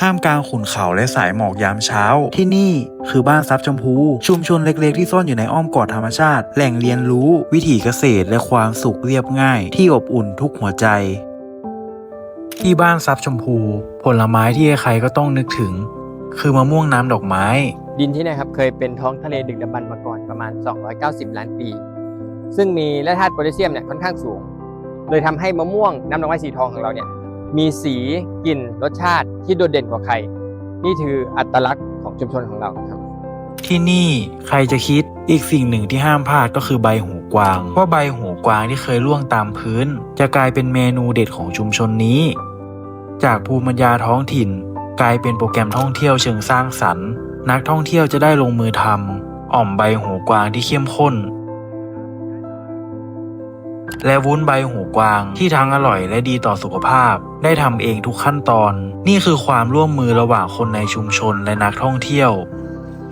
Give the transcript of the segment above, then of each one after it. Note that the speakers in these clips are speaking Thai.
ท่ามกลางขุนเขาและสายหมอกยามเช้า ที่นี่คือบ้านซับชมพู ชุมชนเล็กๆที่ซ่อนอยู่ในอ้อมกอดธรรมชาติ แหล่งเรียนรู้ วิถีเกษตรและความสุขเรียบง่าย ที่อบอุ่นทุกหัวใจ ที่บ้านซับชมพู ผลไม้ที่ใครๆก็ต้องนึกถึง คือมะม่วงน้ำดอกไม้ ดินที่เนะครับเคยเป็นท้องทะเลดึกดำบรรพ์มาก่อนประมาณ 290 ล้านปี ซึ่งมีแร่ธาตุโพแทสเซียมเนี่ยค่อนข้างสูง เลยทำให้มะม่วงน้ำดอกไม้สีทองของเราเนี่ย มีสีกลิ่นรสชาติที่โดดเด่นกว่าใคร นี่คืออัตลักษณ์ของชุมชนของเราครับ ที่นี่ใครจะคิดอีกสิ่งหนึ่งที่ห้ามพลาดก็คือใบหูกวางว่าะใบหูกวางที่เคยล่วงตามพื้น จะกลายเป็นเมนูเด็ดของชุมชนนี้ จากภูมิปัญญาท้องถิ่น กลายเป็นโปรแกรมท่องเที่ยวเชิงสร้างสรรค์ นักท่องเที่ยวจะได้ลงมือทำอ่อมใบหูกวางที่เข้มข้น และวุ้นใบหูกวางที่ทั้งอร่อยและดีต่อสุขภาพ ได้ทำเองทุกขั้นตอน นี่คือความร่วมมือระหว่างคนในชุมชนและนักท่องเที่ยว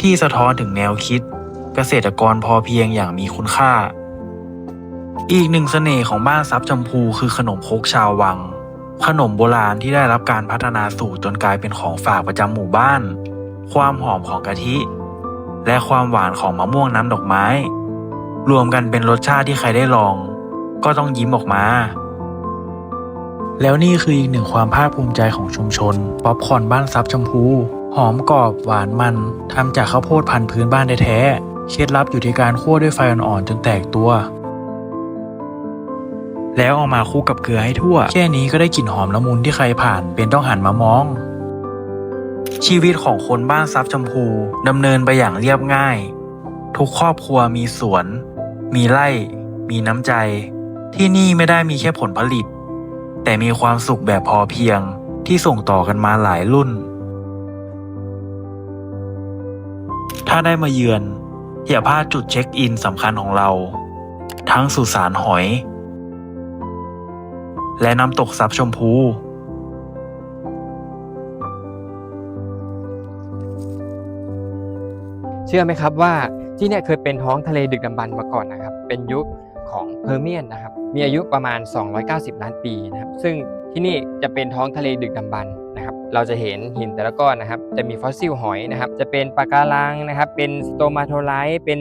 ที่สะท้อนถึงแนวคิด เกษตรกรพอเพียงอย่างมีคุณค่า อีกหนึ่งเสน่ห์ของบ้านซับจำพูคือขนมคกชาววัง ขนมโบราณที่ได้รับการพัฒนาสูตรจนกลายเป็นของฝากประจำหมู่บ้าน ความหอมของกะทิ และความหวานของมะม่วงน้ำดอกไม้ รวมกันเป็นรสชาติที่ใครได้ลอง ก็ต้องยิ้มออกมา แล้วนี่คืออีกหนึ่งความภาคภูมิใจของชุมชน ป๊อปคอนบ้านซับชมพู หอมกรอบหวานมันทำจากข้าวโพดพันธุ์พื้นบ้านแท้ๆเคล็ดลับอยู่ที่การคั่วด้วยไฟอ่อนๆจนแตกตัว แล้วเอามาคลุกกับเกลือให้ทั่ว แค่นี้ก็ได้กลิ่นหอมละมุนที่ใครผ่าน เป็นต้องหันมามองชีวิตของคนบ้านซับชมพูดำเนินไปอย่างเรียบง่าย ทุกครอบครัวมีสวน มีไร่ มีน้ำใจ ที่นี่ไม่ได้มีแค่ผลผลิต แต่มีความสุขแบบพอเพียงที่ส่งต่อกันมาหลายรุ่น ถ้าได้มาเยือน อย่าพลาดจุดเช็คอินสำคัญของเรา ทั้งสุสานหอย และน้ำตกซับชมพูเชื่อไหมครับว่าที่เนี่ยเคยเป็นท้องทะเลดึกดำบรรพ์มาก่อนนะครับ เป็นยุค ของเพอร์เมียนนะครับ มีอายุประมาณ 290 ล้านปีนะครับ ซึ่งที่นี่จะเป็นท้องทะเลดึกดำบรรนะครับ เราจะเห็นหินแต่ละก้อนนะครับ จะมีฟอสซิลหอยนะครับ จะเป็นปะการังนะครับ เป็นสโตมาโทไลท์เป็น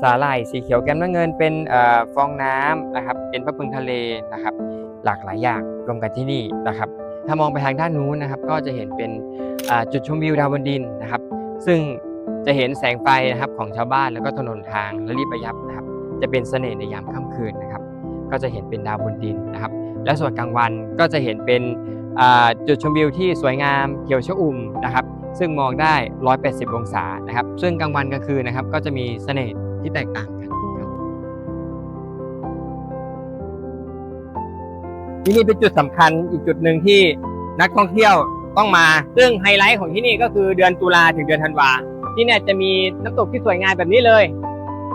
สาหร่ายสีเขียวแก้มน้ำเงิน เป็นเอ่อฟองน้ำนะครับ เป็นพระพึงทะเลนะครับ หลากหลายอย่างรวมกันที่นี่นะครับ ถ้ามองไปทางด้านนู้นนะครับ ก็จะเห็นเป็นจุดชมวิวดาวบนดินนะครับ ซึ่งจะเห็นแสงไฟนะครับของชาวบ้านแล้วก็ถนนทางและรีบระยับนะครับ จะเป็นเสน่ห์ในยามค่ำคืนนะครับ ก็จะเห็นเป็นดาวบนดินนะครับ และส่วนกลางวันก็จะเห็นเป็นอ่าจุดชมวิวที่สวยงามเขียวชอุ่มนะครับ ซึ่งมองได้ 180 องศานะครับ ซึ่งกลางวันกลางคืนนะครับ ก็จะมีเสน่ห์ที่แตกต่างกันครับที่นี่เป็นจุดสำคัญอีกจุดหนึ่งที่นักท่องเที่ยวต้องมา ซึ่งไฮไลท์ของที่นี่ก็คือเดือนตุลาถึงเดือนธันวาที่เนี่ยจะมีน้ำตกที่สวยงามแบบนี้เลย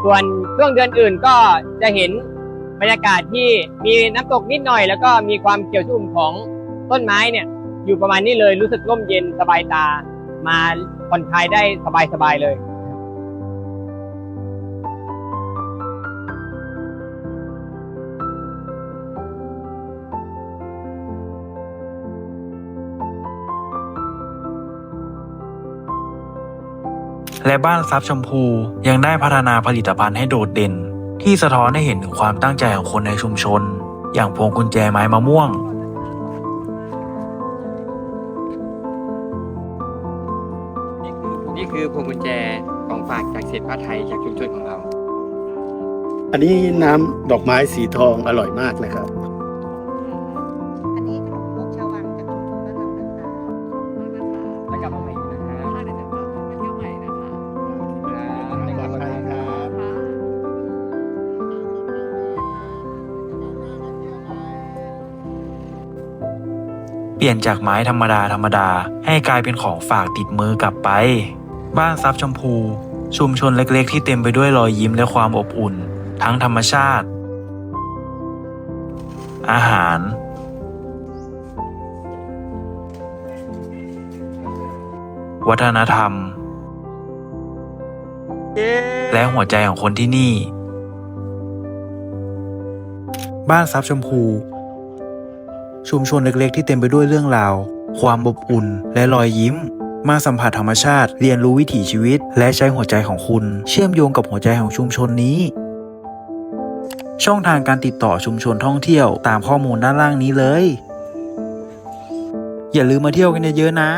ส่วนช่วงเดือนอื่นก็จะเห็นบรรยากาศที่มีน้ำตกนิดหน่อย แล้วก็มีความเขียวชุ่มของต้นไม้เนี่ยอยู่ประมาณนี้เลยรู้สึกร่มเย็นสบายตา มาผ่อนคลายได้สบายๆเลย และบ้านซับชมพูยังได้พัฒนาผลิตภัณฑ์ให้โดดเด่น ที่สะท้อนให้เห็นถึงความตั้งใจของคนในชุมชน อย่างพวงกุญแจไม้มะม่วง นี่คือนี่คือพวงกุญแจของฝากจากเศรษฐผ้าไทยจากชุมชนของเรา อันนี้น้ำดอกไม้สีทองอร่อยมากนะครับ เปลี่ยนจากไม้ธรรมดาธรรมดาให้กลายเป็นของฝากติดมือกลับไป บ้านซับชมพู ชุมชนเล็กๆ ที่เต็มไปด้วยรอยยิ้มและความอบอุ่น ทั้งธรรมชาติ อาหาร วัฒนธรรม และหัวใจของคนที่นี่ บ้านซับชมพู ชุมชนเล็กๆ ที่เต็มไปด้วยเรื่องราว ความอบอุ่น และรอยยิ้ม มาสัมผัสธรรมชาติ เรียนรู้วิถีชีวิต และใช้หัวใจของคุณ เชื่อมโยงกับหัวใจของชุมชนนี้ ช่องทางการติดต่อชุมชนท่องเที่ยวตามข้อมูลด้านล่างนี้เลย อย่าลืมมาเที่ยวกันเยอะๆนะ